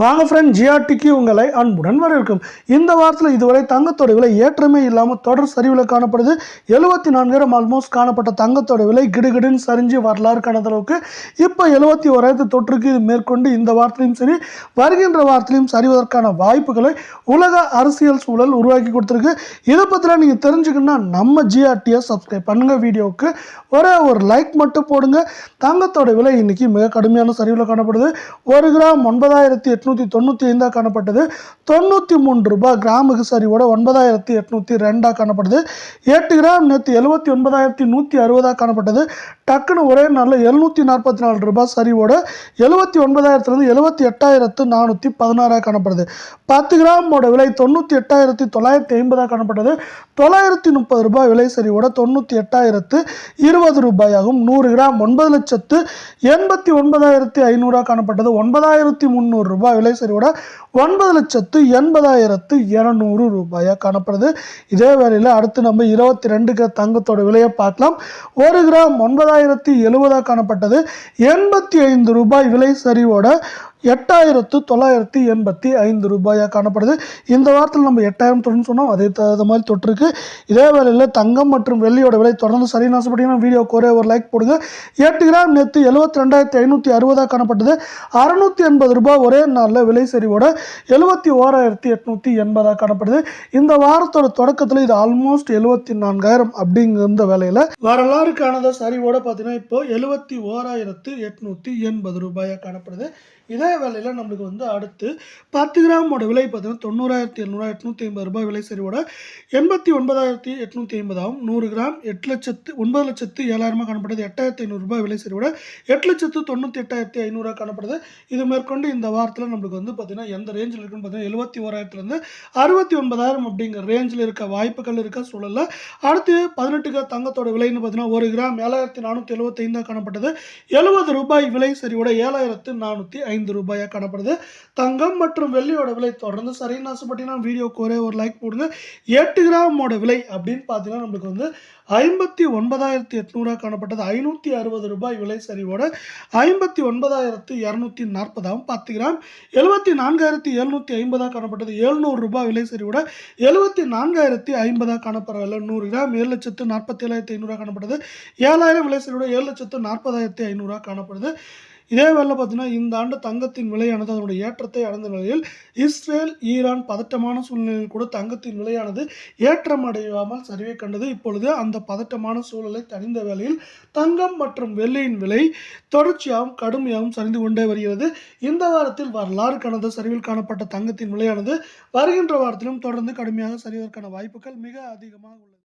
வாங்க ஃப்ரெண்ட் ஜிஆர்டிக்கு உங்களை அன்புடன் வரவேற்கும். இந்த வாரத்தில் இதுவரை தங்கத்தோட விலை ஏற்றமே இல்லாமல் தொடர் சரிவில் காணப்படுது. எழுபத்தி நான்காயிரம் ஆல்மோஸ்ட் காணப்பட்ட தங்கத்தோட விலை கிடுகிடுன்னு சரிஞ்சு வரலாறு காணாத அளவுக்கு இப்போ எழுபத்தி ஓராயிரத்து தொற்றுக்கு இது மேற்கொண்டு இந்த வாரத்திலையும் சரி வருகின்ற வாரத்திலையும் சரிவதற்கான வாய்ப்புகளை உலக அரசியல் சூழல் உருவாக்கி கொடுத்துருக்கு. இதை பற்றிலாம் நீங்கள் தெரிஞ்சுக்கணும்னா நம்ம ஜிஆர்டியை சப்ஸ்கிரைப் பண்ணுங்கள் வீடியோவுக்கு ஒரே ஒரு லைக் மட்டும் போடுங்க. தங்கத்தோட விலை இன்றைக்கி மிக கடுமையான சரிவில் காணப்படுது. ஒரு கிராம் ஒன்பதாயிரத்தி எட்நூற்றி தொண்ணூற்றி ஐந்தாக காணப்பட்டது. தொண்ணூற்றி மூன்று ரூபாய் கிராமுக்கு சரிவோட ஒன்பதாயிரத்தி எட்நூற்றி ரெண்டாக காணப்படுது எட்டு கிராம் நேற்று எழுபத்தி ஒன்பதாயிரத்தி நூற்றி அறுபதாக காணப்பட்டது. டக்குன்னு ஒரே நாளில் எழுநூற்றி நாற்பத்தி நாலு ரூபாய் சரிவோட எழுபத்தி ஒன்பதாயிரத்துலேருந்து எழுபத்தி எட்டாயிரத்து நானூற்றி பதினாறாக காணப்படுது. பத்து கிராமோட விலை தொண்ணூற்றி எட்டாயிரத்தி தொள்ளாயிரத்தி ஐம்பதாக காணப்பட்டது. தொள்ளாயிரத்தி முப்பது ரூபாய் விலை சரிவோட தொண்ணூற்றி எட்டாயிரத்து இருபது ரூபாயாகும் நூறு கிராம் ஒன்பது லட்சத்து எண்பத்தி ஒன்பதாயிரத்தி ஐநூறாக காணப்பட்டது. ஒன்பதாயிரத்தி முந்நூறு ரூபாய் விலை சரிவோட ஒன்பது லட்சத்து எண்பதாயிரத்து இரநூறு ரூபாயாக காணப்படுது. இதே வேளையில் அடுத்து நம்ம இருபத்தி ரெண்டுக்கு தங்கத்தோட விலையை பார்க்கலாம். ஒரு கிராம் ஒன்பதாயிரத்தி எழுபதாக காணப்பட்டது. எண்பத்தி ஐந்து ரூபாய் விலை சரிவோட எட்டாயிரத்து தொள்ளாயிரத்தி எண்பத்தி ஐந்து ரூபாயாக காணப்படுது. இந்த வாரத்தில் நம்ம எட்டாயிரம் தொடர்ந்து சொன்னோம். அதே தகுந்த மாதிரி தொற்றுருக்கு இதே வேலையில் தங்கம் மற்றும் வெள்ளியோட விலை தொடர்ந்து சரியான ஆசைப்பட்டீங்கன்னா வீடியோ ஒரே ஒரு லைக் போடுங்க. எட்டு கிராம் நேற்று எழுபத்தி ரெண்டாயிரத்தி ஐநூற்றி அறுபதாக காணப்பட்டது. அறுநூற்றி எண்பது ரூபாய் ஒரே நாளில் விலை சரிவோட எழுபத்தி ஓராயிரத்தி எட்நூற்றி எண்பதாக காணப்படுது. இந்த வாரத்தோட தொடக்கத்தில் இது ஆல்மோஸ்ட் எழுபத்தி நான்காயிரம் அப்படிங்கிற இந்த வேலையில் வரலாறு காணாத சரிவோட பார்த்தீங்கன்னா இப்போ எழுபத்தி ஓராயிரத்து எட்நூற்றி எண்பது ரூபாயாக காணப்படுது. இதே வேலையில் நம்மளுக்கு வந்து அடுத்து பத்து கிராமோட விலை பார்த்தீங்கன்னா தொண்ணூறாயிரத்தி எழுநூறு எட்நூற்றி ஐம்பது ரூபாய் விலை சரிவோட எண்பத்தி ஒன்பதாயிரத்தி எட்நூற்றி ஐம்பதாகவும் நூறு கிராம் எட்டு லட்சத்து ஒன்பது லட்சத்து ஏழாயிரமாக காணப்படுது. எட்டாயிரத்தி ஐநூறு ரூபாய் விலை சரிவோட எட்டு லட்சத்து தொண்ணூற்றி எட்டாயிரத்தி ஐநூறுரூவா காணப்படுது. இது மேற்கொண்டு இந்த வாரத்தில் நம்மளுக்கு வந்து பார்த்தீங்கன்னா எந்த ரேஞ்சில் இருக்குன்னு பார்த்தீங்கன்னா எழுபத்தி ஓராயிரத்துலேருந்து அறுபத்தி ஒன்பதாயிரம் அப்படிங்கிற ரேஞ்சில் இருக்க வாய்ப்புகள் இருக்க சூழலில் அடுத்து பதினெட்டுக்கு தங்கத்தோட விலைன்னு பார்த்தீங்கன்னா ஒரு கிராம் ஏழாயிரத்தி நானூற்றி எழுபத்தைந்தாக காணப்பட்டது. எழுபது ரூபாய் விலை சரிவோட ஏழாயிரத்து நானூற்றி ஐந்து ரூபாயாக காணப்படுது. தங்கம் மற்றும் வெள்ளியோட விலை தொடர்ந்து சரின்னு ஆசைப்பட்டீங்கன்னா வீடியோக்கு ஒரே ஒரு லைக் போடுங்க. எட்டு கிராமோட விலை அப்படின்னு பார்த்தீங்கன்னா நம்மளுக்கு வந்து ஐம்பத்தி ஒன்பதாயிரத்தி எட்நூறாக காணப்பட்டது. ஐநூற்றி அறுபது ரூபாய் விலை சரிவோட ஐம்பத்தி ஒன்பதாயிரத்து இரநூத்தி நாற்பதாகவும் பத்து கிராம். எழுபத்தி நான்காயிரத்தி எழுநூற்றி ஐம்பதாக காணப்பட்டது. எழுநூறு ரூபாய் விலை சரிவோட எழுபத்தி நான்காயிரத்தி ஐம்பதாக காணப்படவில்லை நூறு கிராம் ஏழு லட்சத்து நாற்பத்தி ஏழாயிரத்தி ஐநூறுரூவா காணப்படுது ஏழாயிரம் விலை சரிவோட ஏழு லட்சத்து நாற்பதாயிரத்தி ஐநூறுரூவா காணப்படுது. இதே வேலை பார்த்தீங்கன்னா இந்த ஆண்டு தங்கத்தின் விலையானது அதனுடைய ஏற்றத்தை அடைந்த நிலையில் இஸ்ரேல் ஈரான் பதட்டமான சூழ்நிலையில் கூட தங்கத்தின் விலையானது ஏற்றம் அடையாமல் சரிவை கண்டது. இப்பொழுது அந்த பதட்டமான சூழலை தணிந்த வேளையில் தங்கம் மற்றும் வெள்ளியின் விலை தொடர்ச்சியாகவும் கடுமையாகவும் சரிந்து கொண்டே வருகிறது. இந்த வாரத்தில் வரலாறு கடந்த சரிவில் காணப்பட்ட தங்கத்தின் விலையானது வருகின்ற வாரத்திலும் தொடர்ந்து கடுமையாக சரிவதற்கான வாய்ப்புகள் மிக அதிகமாக உள்ளது.